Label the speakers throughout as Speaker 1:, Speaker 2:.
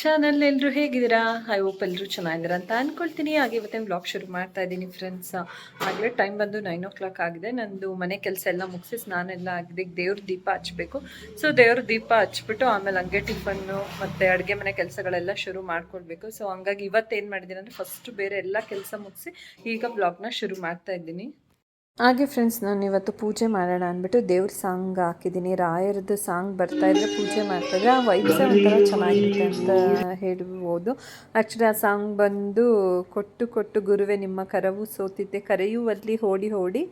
Speaker 1: Channel ಎಲ್ಲರೂ ಹೇಗಿದ್ದೀರಾ? I hope ಎಲ್ಲರೂ ಚೆನ್ನಾಗಿದ್ದೀರಾ ಅಂತ ಅನ್ಕೊಳ್ತೀನಿ. ಹಾಗೆ ಇವತ್ತಿನ ಬ್ಲಾಗ್ ಶುರು ಮಾಡ್ತಾ ಇದ್ದೀನಿ ಫ್ರೆಂಡ್ಸ್ ಆಗಲೇ ಟೈಮ್ ಬಂದು ನೈನ್ ಓ ಕ್ಲಾಕ್ ಆಗಿದೆ. ನಂದು ಮನೆ ಕೆಲಸ ಎಲ್ಲ ಮುಗಿಸಿ ಸ್ನಾನೆಲ್ಲ ಆಗಿದೆ. ದೇವ್ರ ದೀಪ ಹಚ್ಬೇಕು. ಸೊ ದೇವ್ರ ದೀಪ ಹಚ್ಬಿಟ್ಟು ಆಮೇಲೆ ಹಂಗೆ ಟಿಫನ್ನು ಮತ್ತು ಅಡುಗೆ ಮನೆ ಕೆಲಸಗಳೆಲ್ಲ ಶುರು ಮಾಡ್ಕೊಳ್ಬೇಕು ಸೊ ಹಂಗಾಗಿ ಇವತ್ತೇನು ಮಾಡಿದ್ದೀನಿ ಅಂದರೆ ಫಸ್ಟ್ ಬೇರೆ ಎಲ್ಲ ಕೆಲಸ ಮುಗಿಸಿ ಈಗ ಬ್ಲಾಗ್ನ ಶುರು ಮಾಡ್ತಾ ಇದ್ದೀನಿ. ಹಾಗೆ ಫ್ರೆಂಡ್ಸ್ ನಾನು ಇವತ್ತು ಪೂಜೆ ಮಾಡೋಣ ಅಂದ್ಬಿಟ್ಟು ದೇವ್ರ ಸಾಂಗ್ ಹಾಕಿದ್ದೀನಿ. ರಾಯರದ್ದು ಸಾಂಗ್ ಬರ್ತಾ ಇದ್ರೆ ಪೂಜೆ ಮಾಡ್ತಾ ಇದ್ರೆ ಆ ವೈಬ್ಸ್ ಒಂಥರ ಚೆನ್ನಾಗಿರುತ್ತೆ ಅಂತ ಹೇಳ್ಬೋದು. ಆ್ಯಕ್ಚುಲಿ ಆ ಸಾಂಗ್ ಬಂದು ಕೊಟ್ಟು ಕೊಟ್ಟು ಗುರುವೆ ನಿಮ್ಮ ಕರವು ಸೋತಿದ್ದೆ. ಕರೆಯುವಲ್ಲಿ ಓಡಿ ಓಡಿ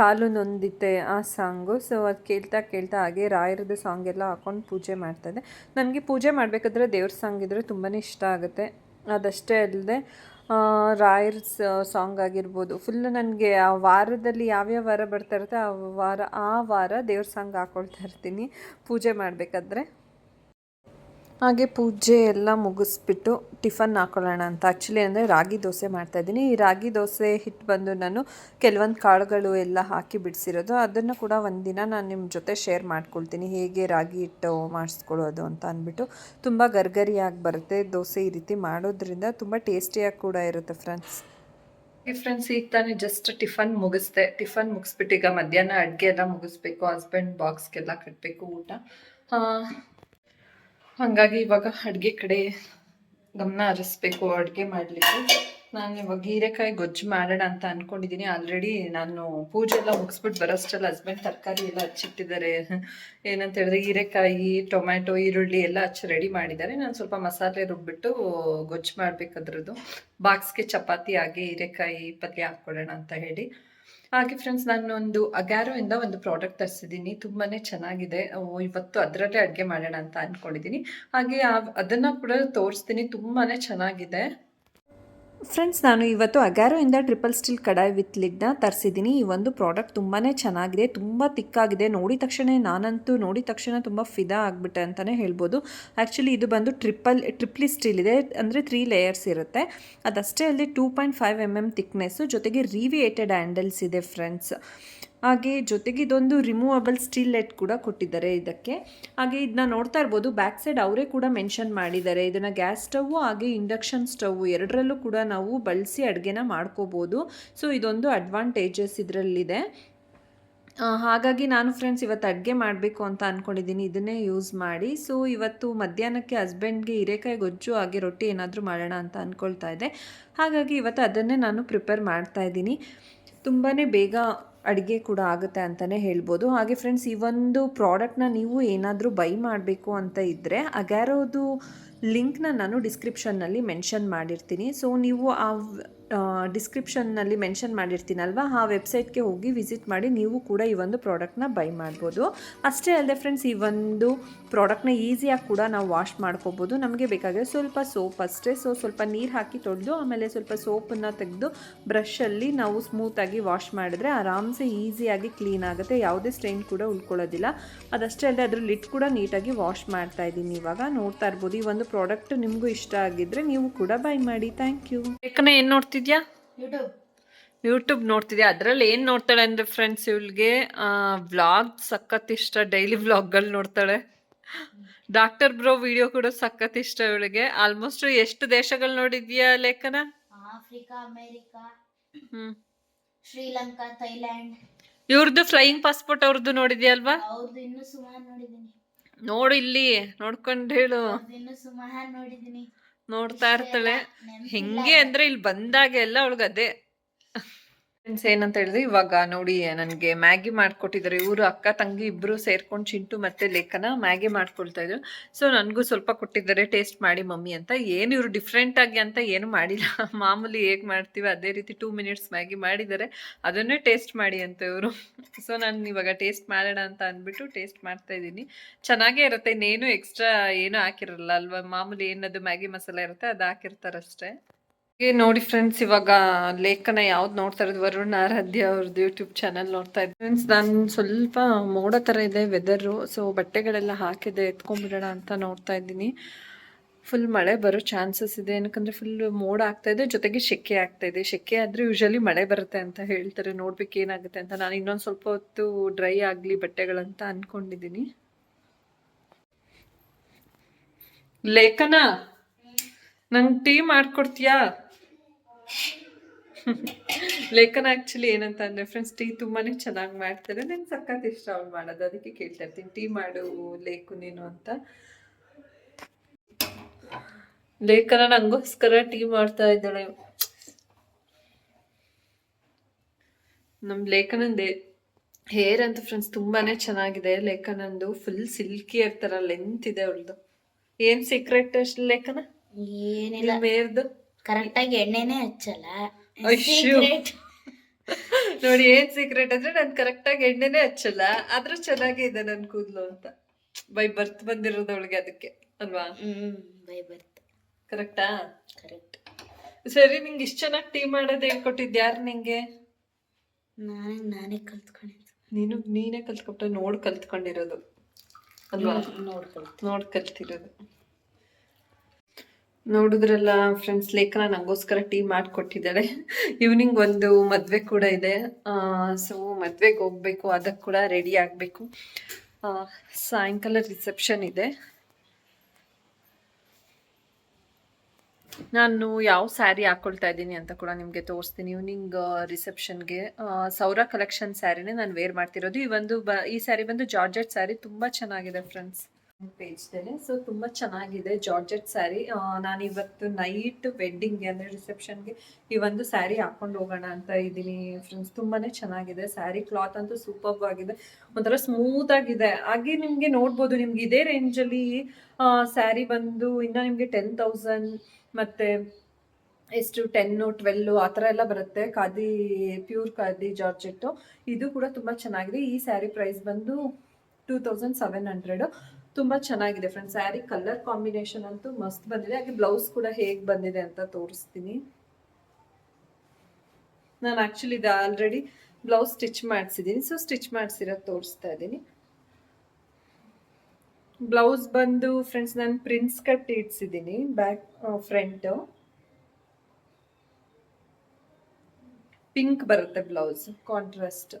Speaker 1: ಕಾಲು ನೊಂದಿತ್ತೆ ಆ ಸಾಂಗು ಸೊ ಅದು ಕೇಳ್ತಾ ಕೇಳ್ತಾ ಹಾಗೆ ರಾಯರದ್ದು ಸಾಂಗ್ ಎಲ್ಲ ಹಾಕೊಂಡು ಪೂಜೆ ಮಾಡ್ತಾಯಿದ್ದೆ ನನಗೆ ಪೂಜೆ ಮಾಡಬೇಕಾದ್ರೆ ದೇವ್ರ ಸಾಂಗ್ ಇದ್ದರೆ ತುಂಬಾ ಇಷ್ಟ ಆಗುತ್ತೆ. ಅದಷ್ಟೇ ಅಲ್ಲದೆ ರಾಯರ್ ಸಾಂಗ್ ಆಗಿರ್ಬೋದು. ಫುಲ್ ನನಗೆ ಆ ವಾರದಲ್ಲಿ ಯಾವ್ಯಾವ ವಾರ ಬರ್ತಾ ಇರುತ್ತೆ, ಆ ವಾರ ಆ ವಾರ ದೇವ್ರ ಸಾಂಗ್ ಹಾಕ್ಕೊಳ್ತಾ ಇರ್ತೀನಿ. ಪೂಜೆ ಮಾಡಬೇಕಾದ್ರೆ. ಹಾಗೆ ಪೂಜೆ ಎಲ್ಲ ಮುಗಿಸ್ಬಿಟ್ಟು ಟಿಫನ್ ಹಾಕೊಳ್ಳೋಣ ಅಂತ. ಆ್ಯಕ್ಚುಲಿ ಅಂದರೆ ರಾಗಿ ದೋಸೆ ಮಾಡ್ತಾಯಿದ್ದೀನಿ ಈ ರಾಗಿ ದೋಸೆ ಹಿಟ್ಟು ಬಂದು ನಾನು ಕೆಲವೊಂದು ಕಾಳುಗಳು ಎಲ್ಲ ಹಾಕಿ ಬಿಡಿಸಿರೋದು. ಅದನ್ನು ಕೂಡ ಒಂದಿನ ನಾನು ನಿಮ್ಮ ಜೊತೆ ಶೇರ್ ಮಾಡ್ಕೊಳ್ತೀನಿ. ಹೇಗೆ ರಾಗಿ ಹಿಟ್ಟು ಮಾಡಿಸ್ಕೊಳ್ಳೋದು ಅಂತ ಅಂದ್ಬಿಟ್ಟು. ತುಂಬ ಗರ್ಗರಿಯಾಗಿ ಬರುತ್ತೆ ದೋಸೆ ಈ ರೀತಿ ಮಾಡೋದ್ರಿಂದ. ತುಂಬ ಟೇಸ್ಟಿಯಾಗಿ ಕೂಡ ಇರುತ್ತೆ ಫ್ರೆಂಡ್ಸ್ ಫ್ರೆಂಡ್ಸ್ ಈಗ ತಾನೇ ಜಸ್ಟ್ ಟಿಫನ್ ಮುಗಿಸ್ದೆ. ಟಿಫನ್ ಮುಗಿಸ್ಬಿಟ್ಟು ಈಗ ಮಧ್ಯಾಹ್ನ ಅಡುಗೆ ಎಲ್ಲ ಮುಗಿಸ್ಬೇಕು. ಹಸ್ಬೆಂಡ್ ಬಾಕ್ಸ್ಗೆಲ್ಲ ಕಟ್ಟಬೇಕು ಊಟ. ಹಾಗಾಗಿ ಇವಾಗ ಅಡುಗೆ ಕಡೆ ಗಮನ ಹರಿಸ್ಬೇಕು, ಅಡುಗೆ ಮಾಡಲಿಕ್ಕೆ. ನಾನು ಇವಾಗ ಹೀರೆಕಾಯಿ ಗೊಜ್ಜು ಮಾಡೋಣ ಅಂತ ಅಂದ್ಕೊಂಡಿದ್ದೀನಿ ಆಲ್ರೆಡಿ ನಾನು ಪೂಜೆ ಎಲ್ಲ ಮುಗಿಸ್ಬಿಟ್ಟು ಬರೋಷ್ಟರಲ್ಲಿ ಹಸ್ಬೆಂಡ್ ತರಕಾರಿ ಎಲ್ಲ ಹಚ್ಚಿಟ್ಟಿದ್ದಾರೆ. ಏನಂತ ಹೇಳಿದ್ರೆ ಹೀರೆಕಾಯಿ, ಟೊಮ್ಯಾಟೊ, ಈರುಳ್ಳಿ ಎಲ್ಲ ಹಚ್ಚಿ ರೆಡಿ ಮಾಡಿದ್ದಾರೆ. ನಾನು ಸ್ವಲ್ಪ ಮಸಾಲೆ ರುಬ್ಬಿಟ್ಟು ಗೊಜ್ಜು ಮಾಡಬೇಕದ್ರದ್ದು. ಬಾಕ್ಸ್ಗೆ ಚಪಾತಿ ಹಾಗೆ ಹೀರೆಕಾಯಿ ಪಲ್ಯ ಹಾಕ್ಕೊಳ್ಳೋಣ ಅಂತ ಹೇಳಿ. ಹಾಗೆ ಫ್ರೆಂಡ್ಸ್ ನಾನು ಒಂದು ಅಗ್ಯಾರೋ ಇಂದ ಒಂದು ಪ್ರಾಡಕ್ಟ್ ತರಿಸಿದ್ದೀನಿ. ತುಂಬಾನೇ ಚೆನ್ನಾಗಿದೆ. ಇವತ್ತು ಅದರಲ್ಲೇ ಅಡುಗೆ ಮಾಡೋಣ ಅಂತ ಅಂದ್ಕೊಂಡಿದ್ದೀನಿ ಹಾಗೆ ಅದನ್ನ ಕೂಡ ತೋರಿಸ್ತೀನಿ. ತುಂಬಾನೇ ಚೆನ್ನಾಗಿದೆ. ಫ್ರೆಂಡ್ಸ್ ನಾನು ಇವತ್ತು ಅಗ್ಯಾರೋ ಇಂದ ಟ್ರಿಪಲ್ ಸ್ಟೀಲ್ ಕಡಾಯಿ ವಿತ್ ಲಿಡ್ನ ತರಿಸಿದ್ದೀನಿ ಈ ಒಂದು ಪ್ರಾಡಕ್ಟ್ ತುಂಬಾ ಚೆನ್ನಾಗಿದೆ, ತುಂಬ ತಿಕ್ಕಾಗಿದೆ. ನೋಡಿದ ತಕ್ಷಣ ನಾನಂತೂ ನೋಡಿದ ತಕ್ಷಣ ತುಂಬ ಫಿದಾ ಆಗಿಬಿಟ್ಟೆ ಅಂತಲೇ ಹೇಳ್ಬೋದು. ಆ್ಯಕ್ಚುಲಿ ಇದು ಬಂದು ಟ್ರಿಪಲ್ ಟ್ರಿಪ್ಲಿ ಸ್ಟೀಲ್ ಇದೆ, ಅಂದರೆ ತ್ರೀ ಲೇಯರ್ಸ್ ಇರುತ್ತೆ. ಅದಷ್ಟೇ ಅಲ್ಲಿ two point five M M thickness ಜೊತೆಗೆ ರಿವಿಯೇಟೆಡ್ ಹ್ಯಾಂಡಲ್ಸ್ ಇದೆ ಫ್ರೆಂಡ್ಸ್ ಹಾಗೆ ಜೊತೆಗೆ ಇದೊಂದು ರಿಮೂವಬಲ್ ಸ್ಟೀಲ್ ಲೆಟ್ ಕೂಡ ಕೊಟ್ಟಿದ್ದಾರೆ ಇದಕ್ಕೆ. ಹಾಗೆ ಇದನ್ನ ನೋಡ್ತಾ ಇರ್ಬೋದು ಬ್ಯಾಕ್ ಸೈಡ್ ಅವರೇ ಕೂಡ ಮೆನ್ಷನ್ ಮಾಡಿದ್ದಾರೆ. ಇದನ್ನು ಗ್ಯಾಸ್ ಸ್ಟವ್ ಹಾಗೆ ಇಂಡಕ್ಷನ್ ಸ್ಟವ್ ಎರಡರಲ್ಲೂ ಕೂಡ ನಾವು ಬಳಸಿ ಅಡುಗೆನ ಮಾಡ್ಕೋಬೋದು. ಸೊ ಇದೊಂದು ಅಡ್ವಾಂಟೇಜಸ್ ಇದರಲ್ಲಿದೆ. ಹಾಗಾಗಿ ನಾನು ಫ್ರೆಂಡ್ಸ್ ಇವತ್ತು ಅಡುಗೆ ಮಾಡಬೇಕು ಅಂತ ಅಂದ್ಕೊಂಡಿದ್ದೀನಿ ಇದನ್ನೇ ಯೂಸ್ ಮಾಡಿ. ಸೊ ಇವತ್ತು ಮಧ್ಯಾಹ್ನಕ್ಕೆ ಹಸ್ಬೆಂಡ್ಗೆ ಹೀರೆಕಾಯಿ ಗೊಜ್ಜು ಹಾಗೆ ರೊಟ್ಟಿ ಏನಾದರೂ ಮಾಡೋಣ ಅಂತ ಅಂದ್ಕೊಳ್ತಾ ಇದ್ದೆ. ಹಾಗಾಗಿ ಇವತ್ತು ಅದನ್ನೇ ನಾನು ಪ್ರಿಪೇರ್ ಮಾಡ್ತಾ ಇದ್ದೀನಿ. ತುಂಬಾ ಬೇಗ ಅಡುಗೆ ಕೂಡ ಆಗುತ್ತೆ ಅಂತಲೇ ಹೇಳ್ಬೋದು. ಹಾಗೆ ಫ್ರೆಂಡ್ಸ್ ಈ ಒಂದು ಪ್ರಾಡಕ್ಟ್ನ ನೀವು ಏನಾದರೂ ಬೈ ಮಾಡಬೇಕು ಅಂತ ಇದ್ದರೆ ಅಗ್ಯಾರೋದು ಲಿಂಕ್ನ ನಾನು ಡಿಸ್ಕ್ರಿಪ್ಷನ್ನಲ್ಲಿ ಮೆನ್ಷನ್ ಮಾಡಿರ್ತೀನಿ. ಸೊ, ನೀವು ಆ ಡಿಸ್ಕ್ರಿಪ್ಷನ್ನಲ್ಲಿ ಮೆನ್ಷನ್ ಮಾಡಿರ್ತೀನಲ್ವ? ಆ ವೆಬ್ಸೈಟ್ಗೆ ಹೋಗಿ ವಿಸಿಟ್ ಮಾಡಿ ನೀವು ಕೂಡ ಈ ಒಂದು ಪ್ರಾಡಕ್ಟ್ನ ಬೈ ಮಾಡ್ಬೋದು. ಅಷ್ಟೇ ಅಲ್ಲದೆ ಫ್ರೆಂಡ್ಸ್, ಈ ಒಂದು ಪ್ರಾಡಕ್ಟ್ನ ಈಸಿಯಾಗಿ ಕೂಡ ನಾವು ವಾಶ್ ಮಾಡ್ಕೋಬೋದು. ನಮಗೆ ಬೇಕಾಗಿರೋ ಸ್ವಲ್ಪ ಸೋಪ್ ಅಷ್ಟೇ. ಸೊ, ಸ್ವಲ್ಪ ನೀರು ಹಾಕಿ ತೊಳೆದು ಆಮೇಲೆ ಸ್ವಲ್ಪ ಸೋಪನ್ನು ತೆಗೆದು ಬ್ರಷಲ್ಲಿ ನಾವು ಸ್ಮೂತಾಗಿ ವಾಶ್ ಮಾಡಿದ್ರೆ ಆರಾಮ್ಸೆ ಈಸಿಯಾಗಿ ಕ್ಲೀನ್ ಆಗುತ್ತೆ. ಯಾವುದೇ ಸ್ಟ್ರೈನ್ ಕೂಡ ಉಳ್ಕೊಳ್ಳೋದಿಲ್ಲ. ಅದಷ್ಟೇ ಅಲ್ಲದೆ ಅದ್ರ ಲಿಟ್ ಕೂಡ ನೀಟಾಗಿ ವಾಶ್ ಮಾಡ್ತಾ ಇದ್ದೀನಿ ಇವಾಗ. ನೋಡ್ತಾ ಇರ್ಬೋದು. ಈ ಒಂದು ಪ್ರಾಡಕ್ಟ್ ನಿಮಗೂ ಇಷ್ಟ ಆಗಿದ್ರೆ ನೀವು ಕೂಡ ಬೈ ಮಾಡಿ. ಥ್ಯಾಂಕ್ ಯು ಯಾಕಂದ್ರೆ ಏನು ನೋಡ್ತಿದ್ಯಾ?
Speaker 2: YouTube
Speaker 1: YouTube ನೋಡ್ತಿದ್ಯಾ? ಅದರಲ್ಲಿ ಏನು ನೋಡ್ತಾಳೆ ಅಂದರೆ ಫ್ರೆಂಡ್ಸ್ ಇವಳಿಗೆ ವ್ಲಾಗ್ ಸಖತ್ ಇಷ್ಟ ಡೈಲಿ ವ್ಲಾಗ್ಗಳು ನೋಡ್ತಾಳೆ. ಡಾಕ್ಟರ್ ಬ್ರೋ ವಿಡಿಯೋ ಕೂಡ ಸಖತ್ ಇಷ್ಟ ಇವಳಿಗೆ. ಆಲ್ಮೋಸ್ಟ್ ಎಷ್ಟು ದೇಶಗಳು ನೋಡಿದ್ಯಾ Lekhana?
Speaker 2: Africa America
Speaker 1: hmm.
Speaker 2: Sri Lanka Thailand.
Speaker 1: ಇವ್ರದ್ದು ಫ್ಲೈಯಿಂಗ್ ಪಾಸ್ಪೋರ್ಟ್ ಅವ್ರದ್ದು ನೋಡಿದ್ಯಾ ಅಲ್ವಾ?
Speaker 2: ಅವ್ರದ್ದು ಇನ್ನೂ ಸುಮಾರು ನೋಡಿದ್ದೀನಿ
Speaker 1: ನೋಡು ಇಲ್ಲಿ ನೋಡ್ಕೊಂಡು ಹೇಳು. ನೋಡ್ತಾ ಇರ್ತಾಳೆ. ಹೆಂಗೆ ಅಂದ್ರೆ ಇಲ್ಲಿ ಬಂದಾಗೆಲ್ಲ ಅವಳಿಗೆ ಅದೇ ಫ್ರೆಂಡ್ಸ್ ಏನಂತ ಹೇಳಿದ್ರೆ, ಇವಾಗ ನೋಡಿ, ನನಗೆ ಮ್ಯಾಗಿ ಮಾಡ್ಕೊಟ್ಟಿದ್ದಾರೆ. ಇವರು ಅಕ್ಕ, ತಂಗಿ ಇಬ್ರು ಸೇರ್ಕೊಂಡು ಚಿಂಟು ಮತ್ತೆ ಲೇಖನ ಮ್ಯಾಗಿ ಮಾಡ್ಕೊಳ್ತಾ ಇದ್ರು. ಸೊ ನನಗೂ ಸ್ವಲ್ಪ ಕೊಟ್ಟಿದ್ದಾರೆ, ಟೇಸ್ಟ್ ಮಾಡಿ ಮಮ್ಮಿ ಅಂತ. ಏನು ಇವರು ಡಿಫ್ರೆಂಟ್ ಆಗಿ ಅಂತ ಏನು ಮಾಡಿಲ್ಲ. ಮಾಮೂಲಿ ಹೇಗೆ ಮಾಡ್ತೀವಿ, ಅದೇ ರೀತಿ ಟೂ ಮಿನಿಟ್ಸ್ ಮ್ಯಾಗಿ ಮಾಡಿದ್ದಾರೆ. ಅದನ್ನೇ ಟೇಸ್ಟ್ ಮಾಡಿ ಅಂತ ಇವರು. ಸೊ ನಾನು ಇವಾಗ ಟೇಸ್ಟ್ ಮಾಡೋಣ ಅಂತ ಅಂದ್ಬಿಟ್ಟು ಟೇಸ್ಟ್ ಮಾಡ್ತಾ ಇದ್ದೀನಿ. ಚೆನ್ನಾಗೇ ಇರುತ್ತೆ. ಇನ್ನೇನು ಎಕ್ಸ್ಟ್ರಾ ಏನು ಹಾಕಿರಲ್ಲ ಅಲ್ವಾ? ಮಾಮೂಲಿ ಏನದು ಮ್ಯಾಗಿ ಮಸಾಲೆ ಇರುತ್ತೆ, ಅದು ಹಾಕಿರ್ತಾರಷ್ಟೇ. ನೋಡಿ ಫ್ರೆಂಡ್ಸ್ ಇವಾಗ ಲೇಖನ ಯಾವ್ದು ನೋಡ್ತಾ ಇರೋದು? ವರುಣ್ ಆರಾಧ್ಯ ಅವ್ರದ್ದು ಯೂಟ್ಯೂಬ್ ಚಾನಲ್ ನೋಡ್ತಾ ಇದ್ದೆ. ಫ್ರೆಂಡ್ಸ್ ನಾನು ಸ್ವಲ್ಪ ಮೋಡ ಥರ ಇದೆ ವೆದರು ಸೊ ಬಟ್ಟೆಗಳೆಲ್ಲ ಹಾಕಿದೆ, ಎತ್ಕೊಂಡ್ಬಿಡೋಣ ಅಂತ ನೋಡ್ತಾ ಇದ್ದೀನಿ. ಫುಲ್ ಮಳೆ ಬರೋ ಚಾನ್ಸಸ್ ಇದೆ. ಏನಕ್ಕಂದ್ರೆ ಫುಲ್ ಮೋಡ ಆಗ್ತಾ ಇದೆ, ಜೊತೆಗೆ ಸೆಕೆ ಆಗ್ತಾ ಇದೆ. ಸೆಕೆ ಆದರೆ ಯೂಶಲಿ ಮಳೆ ಬರುತ್ತೆ ಅಂತ ಹೇಳ್ತಾರೆ. ನೋಡ್ಬೇಕು ಏನಾಗುತ್ತೆ ಅಂತ. ನಾನು ಇನ್ನೊಂದು ಸ್ವಲ್ಪ ಹೊತ್ತು ಡ್ರೈ ಆಗಲಿ ಬಟ್ಟೆಗಳಂತ ಅಂದ್ಕೊಂಡಿದ್ದೀನಿ ಲೇಖನ, ನಂಗೆ ಟೀ ಮಾಡ್ಕೊಡ್ತೀಯಾ? ಲೇಖನ ಆ್ಯಕ್ಚುಲಿ ಏನಂತ ಅಂದರೆ ಫ್ರೆಂಡ್ಸ್ ಟೀ ತುಂಬಾ ಚೆನ್ನಾಗಿ ಮಾಡ್ತಾರೆ. ನಂಗೆ ಸಖತ್ ಇಷ್ಟ ಅವ್ಳು ಮಾಡೋದು. ಅದಕ್ಕೆ ಕೇಳ್ತಾ ಇರ್ತೀನಿ. ಟೀ ಮಾಡು ಲೇಖು ನೀನು ಅಂತ. ಲೇಖನ ನಂಗೋಸ್ಕರ ಟೀ ಮಾಡ್ತಾ ಇದ್ದಾಳೆ. ನಮ್ಮ ಲೇಖನಂದೇ ಹೇರ್ ಅಂತ ಫ್ರೆಂಡ್ಸ್ ತುಂಬಾನೇ ಚೆನ್ನಾಗಿದೆ. ಲೇಖನಂದು ಫುಲ್ ಸಿಲ್ಕಿ ಇರ್ತಾರ ಲೆಂತ್ ಇದೆ ಅವಳದು. ಏನ್ ಸೀಕ್ರೆಟ್ ಲೇಖನ?
Speaker 2: ಏನಿಲ್ಲ.
Speaker 1: ಮೇರ್ದು
Speaker 2: ಕರೆಕ್ಟಾಗಿ ಎಣ್ಣೆನೇ ಹಚ್ಚಲ್ಲ. Secret.
Speaker 1: ನೋಡಿ ಏನ್ ಸೀಕ್ರೆಟ್ ಅಂದ್ರೆ ನಾನು ಕರೆಕ್ಟ್ ಆಗಿ ಎಣ್ಣೆನೆ ಹಚ್ಚಲ್ಲ. ಆದ್ರೂ ಚೆನ್ನಾಗೇ ಇದೆ ನನ್ ಕೂದ್ಲು ಅಂತ. ಬೈ ಬರ್ತ್ ಬಂದಿರೋದು ಅವಳಿಗೆ ಅದಕ್ಕೆ ಅಲ್ವಾ?
Speaker 2: Hmm by birth.
Speaker 1: ಕರೆಕ್ಟಾ?
Speaker 2: ಕರೆಕ್ಟ್.
Speaker 1: ಸರಿ ನಿಂಗೆ ಇಷ್ಟ ಚೆನ್ನಾಗಿ ಟೀ ಮಾಡೋದು ಹೇಳ್ಕೊಟ್ಟಿದ್ ಯಾರು ನಿಂಗೆ?
Speaker 2: ನಾನೇ ನಾನೇ ಕಲ್ತ್ಕೊಂಡಿದ್ದು.
Speaker 1: ನೀನು ನೀನೇ ಕಲ್ತ್ಕೊಟ್ಟ ನೋಡ್ ಕಲ್ತ್ಕೊಂಡಿರೋದು. ಅಲ್ವಾ?
Speaker 2: ಕಲ್ತ್
Speaker 1: ನೋಡ್ ಕಲ್ತಿರೋದು. ನೋಡಿದ್ರಲ್ಲ ಫ್ರೆಂಡ್ಸ್ ಲೇಖನ ನಂಗೋಸ್ಕರ ಟೀ ಮಾಡಿಕೊಟ್ಟಿದ್ದಾಳೆ ಈವ್ನಿಂಗ್ ಒಂದು ಮದುವೆ ಕೂಡ ಇದೆ. ಸೊ ಮದುವೆಗೆ ಹೋಗ್ಬೇಕು ಅದಕ್ಕೆ ಕೂಡ ರೆಡಿ ಆಗಬೇಕು. ಸಾಯಂಕಾಲ ರಿಸೆಪ್ಷನ್ ಇದೆ. ನಾನು ಯಾವ ಸ್ಯಾರಿ ಹಾಕೊಳ್ತಾ ಇದ್ದೀನಿ ಅಂತ ಕೂಡ ನಿಮಗೆ ತೋರಿಸ್ತೀನಿ. ಈವ್ನಿಂಗ್ ರಿಸೆಪ್ಷನ್ಗೆ ಸೌರ ಕಲೆಕ್ಷನ್ ಸ್ಯಾರಿನೇ ನಾನು ವೇರ್ ಮಾಡ್ತಿರೋದು. ಈ ಒಂದು ಬ, ಈ ಸ್ಯಾರಿ ಬಂದು ಜಾರ್ಜೆಟ್ ಸ್ಯಾರಿ ತುಂಬ ಚೆನ್ನಾಗಿದೆ ಫ್ರೆಂಡ್ಸ್ ಪೇಜ್ದೇನೆ ಸೊ ತುಂಬ ಚೆನ್ನಾಗಿದೆ ಜಾರ್ಜೆಟ್ ಸ್ಯಾರಿ ನಾನು ಇವತ್ತು ನೈಟ್ ವೆಡ್ಡಿಂಗ್ಗೆ ಅಂದರೆ ರಿಸೆಪ್ಷನ್ಗೆ ಈ ಒಂದು ಸ್ಯಾರಿ ಹಾಕೊಂಡು ಹೋಗೋಣ ಅಂತ ಇದ್ದೀನಿ ಫ್ರೆಂಡ್ಸ್ ತುಂಬಾ ಚೆನ್ನಾಗಿದೆ. ಸ್ಯಾರಿ ಕ್ಲಾತ್ ಅಂತೂ ಸೂಪರ್ಬ್ ಆಗಿದೆ. ಒಂಥರ ಸ್ಮೂತ್ ಆಗಿದೆ. ಹಾಗೆ ನಿಮಗೆ ನೋಡ್ಬೋದು, ನಿಮ್ಗೆ ಇದೇ ರೇಂಜಲ್ಲಿ ಸ್ಯಾರಿ ಬಂದು ಇನ್ನು ನಿಮಗೆ ಟೆನ್ ತೌಸಂಡ್ ಮತ್ತು ಎಷ್ಟು ಟೆನ್ನು ಟ್ವೆಲ್ಲು ಆ ಥರ ಎಲ್ಲ ಬರುತ್ತೆ. ಖಾದಿ ಪ್ಯೂರ್ ಖಾದಿ ಜಾರ್ಜೆಟ್ಟು ಇದು ಕೂಡ ತುಂಬ ಚೆನ್ನಾಗಿದೆ. ಈ ಸ್ಯಾರಿ ಪ್ರೈಸ್ ಬಂದು ಟೂ ತೌಸಂಡ್ ಸೆವೆನ್ ಹಂಡ್ರೆಡು ತುಂಬ ಚೆನ್ನಾಗಿದೆ ಫ್ರೆಂಡ್ಸ್ ಸ್ಯಾರಿ ಕಲರ್ ಕಾಂಬಿನೇಷನ್ ಅಂತೂ ಮಸ್ತ್ ಬಂದಿದೆ. ಹಾಗೆ ಬ್ಲೌಸ್ ಕೂಡ ಹೇಗೆ ಬಂದಿದೆ ಅಂತ ತೋರಿಸ್ತೀನಿ. ನಾನು ಆ್ಯಕ್ಚುಲಿ ಇದು ಆಲ್ರೆಡಿ ಬ್ಲೌಸ್ ಸ್ಟಿಚ್ ಮಾಡಿಸಿದ್ದೀನಿ ಸೊ ಸ್ಟಿಚ್ ಮಾಡಿಸಿರೋದು ತೋರಿಸ್ತಾ ಇದ್ದೀನಿ. ಬ್ಲೌಸ್ ಬಂದು ಫ್ರೆಂಡ್ಸ್ ನಾನು ಪ್ರಿನ್ಸ್ ಕಟ್ ಇಡ್ಸಿದ್ದೀನಿ ಬ್ಯಾಕ್ ಫ್ರಂಟು ಪಿಂಕ್ ಬರುತ್ತೆ blouse contrast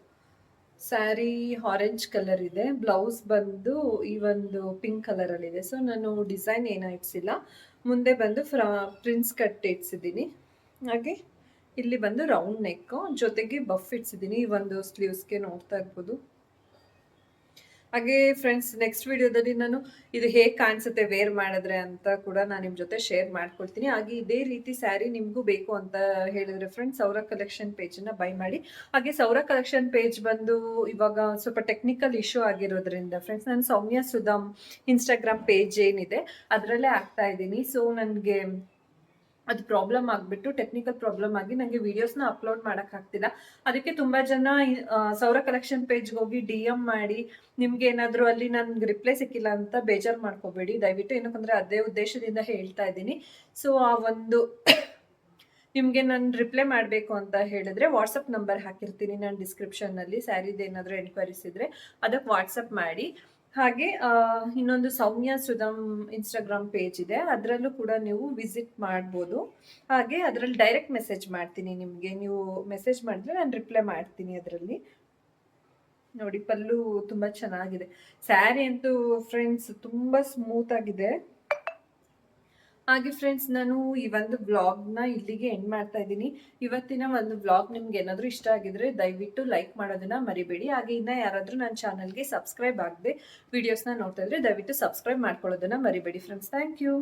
Speaker 1: sari orange colour ಇದೆ ಬ್ಲೌಸ್ ಬಂದು ಈ ಒಂದು ಪಿಂಕ್ ಕಲರಲ್ಲಿ ಇದೆ. ಸೊ ನಾನು ಡಿಸೈನ್ ಏನೂ ಇಟ್ಸಿಲ್ಲ ಮುಂದೆ ಬಂದು ಫ್ರಾ ಪ್ರಿನ್ಸ್ ಕಟ್ ಇಟ್ಸಿದ್ದೀನಿ ಹಾಗೆ ಇಲ್ಲಿ ಬಂದು ರೌಂಡ್ ನೆಕ್ಕು ಜೊತೆಗೆ ಬಫ್ ಇಟ್ಸಿದ್ದೀನಿ ಈ ಒಂದು ಸ್ಲೀವ್ಸ್ಗೆ ನೋಡ್ತಾ ಇರ್ಬೋದು. ಹಾಗೆ ಫ್ರೆಂಡ್ಸ್ ನೆಕ್ಸ್ಟ್ ವಿಡಿಯೋದಲ್ಲಿ ನಾನು ಇದು ಹೇಗೆ ಕಾಣಿಸುತ್ತೆ ವೇರ್ ಮಾಡಿದ್ರೆ ಅಂತ ಕೂಡ ನಾನು ನಿಮ್ಮ ಜೊತೆ ಶೇರ್ ಮಾಡ್ಕೊಳ್ತೀನಿ ಹಾಗೆ ಇದೇ ರೀತಿ ಸ್ಯಾರಿ ನಿಮಗೂ ಬೇಕು ಅಂತ ಹೇಳಿದ್ರೆ ಫ್ರೆಂಡ್ಸ್ ಸೌರ ಕಲೆಕ್ಷನ್ ಪೇಜನ್ನು ಬೈ ಮಾಡಿ. ಹಾಗೆ ಸೌರ ಕಲೆಕ್ಷನ್ ಪೇಜ್ ಬಂದು ಇವಾಗ ಸ್ವಲ್ಪ ಟೆಕ್ನಿಕಲ್ ಇಶ್ಯೂ ಆಗಿರೋದ್ರಿಂದ ಫ್ರೆಂಡ್ಸ್ ನಾನು ಸೌಮ್ಯ ಸುಧಾಮ್ ಇನ್ಸ್ಟಾಗ್ರಾಮ್ ಪೇಜ್ ಏನಿದೆ, ಅದರಲ್ಲೇ ಆಗ್ತಾ ಇದ್ದೀನಿ. ಸೊ ನನಗೆ ಅದು ಪ್ರಾಬ್ಲಮ್ ಆಗ್ಬಿಟ್ಟು ಟೆಕ್ನಿಕಲ್ ಪ್ರಾಬ್ಲಮ್ ಆಗಿ ನನಗೆ ವೀಡಿಯೋಸ್ನ ಅಪ್ಲೋಡ್ ಮಾಡೋಕ್ಕಾಗ್ತಿಲ್ಲ ಅದಕ್ಕೆ ತುಂಬಾ ಜನ ಸೌರ ಕಲೆಕ್ಷನ್ ಪೇಜ್ ಹೋಗಿ ಡಿ ಎಂ ಮಾಡಿ, ನಿಮ್ಗೆ ಏನಾದರೂ ಅಲ್ಲಿ ನನ್ಗೆ ರಿಪ್ಲೈ ಸಿಕ್ಕಿಲ್ಲ ಅಂತ ಬೇಜಾರು ಮಾಡ್ಕೋಬೇಡಿ. ದಯವಿಟ್ಟು ಏನಕ್ಕಂದ್ರೆ ಅದೇ ಉದ್ದೇಶದಿಂದ ಹೇಳ್ತಾ ಇದ್ದೀನಿ. ಸೊ ಆ ಒಂದು ನಿಮಗೆ ನಾನು ರಿಪ್ಲೈ ಮಾಡಬೇಕು ಅಂತ ಹೇಳಿದ್ರೆ ವಾಟ್ಸಪ್ ನಂಬರ್ ಹಾಕಿರ್ತೀನಿ ನಾನು ಡಿಸ್ಕ್ರಿಪ್ಷನ್ನಲ್ಲಿ ಸ್ಯಾರಿದು ಏನಾದರೂ ಎನ್ಕ್ವೈರೀಸ್ ಇದ್ರೆ ಅದಕ್ಕೆ ವಾಟ್ಸಪ್ ಮಾಡಿ. ಹಾಗೆ ಇನ್ನೊಂದು ಸೌಮ್ಯ ಸುಧಮ್ ಇನ್ಸ್ಟಾಗ್ರಾಮ್ ಪೇಜ್ ಇದೆ. ಅದರಲ್ಲೂ ಕೂಡ ನೀವು ವಿಸಿಟ್ ಮಾಡ್ಬೋದು. ಹಾಗೆ ಅದರಲ್ಲಿ ಡೈರೆಕ್ಟ್ ಮೆಸೇಜ್ ಮಾಡ್ತೀನಿ ನಿಮಗೆ. ನೀವು ಮೆಸೇಜ್ ಮಾಡಿದ್ರೆ ನಾನು ರಿಪ್ಲೈ ಮಾಡ್ತೀನಿ ಅದರಲ್ಲಿ. ನೋಡಿ, ಪಲ್ಲು ತುಂಬ ಚೆನ್ನಾಗಿದೆ. ಸ್ಯಾರಿ ಅಂತೂ ಫ್ರೆಂಡ್ಸ್ ತುಂಬ ಸ್ಮೂತ್ ಆಗಿದೆ. ಹಾಗೆ ಫ್ರೆಂಡ್ಸ್ ನಾನು ಈ ಒಂದು ವ್ಲಾಗ್ನ ಇಲ್ಲಿಗೆ ಎಂಡ್ ಮಾಡ್ತಾ ಇದ್ದೀನಿ. ಇವತ್ತಿನ ಒಂದು ವ್ಲಾಗ್ ನಿಮ್ಗೆ ಏನಾದರೂ ಇಷ್ಟ ಆಗಿದ್ರೆ ದಯವಿಟ್ಟು ಲೈಕ್ ಮಾಡೋದನ್ನ ಮರಿಬೇಡಿ. ಹಾಗೆ ಇನ್ನ ಯಾರಾದರೂ ನನ್ನ ಚಾನಲ್ಗೆ ಸಬ್ಸ್ಕ್ರೈಬ್ ಆಗದೆ ವಿಡಿಯೋಸ್ನ ನೋಡ್ತಾ ಇದ್ರೆ ದಯವಿಟ್ಟು ಸಬ್ಸ್ಕ್ರೈಬ್ ಮಾಡ್ಕೊಳ್ಳೋದನ್ನ ಮರಿಬೇಡಿ ಫ್ರೆಂಡ್ಸ್ ಥ್ಯಾಂಕ್ ಯು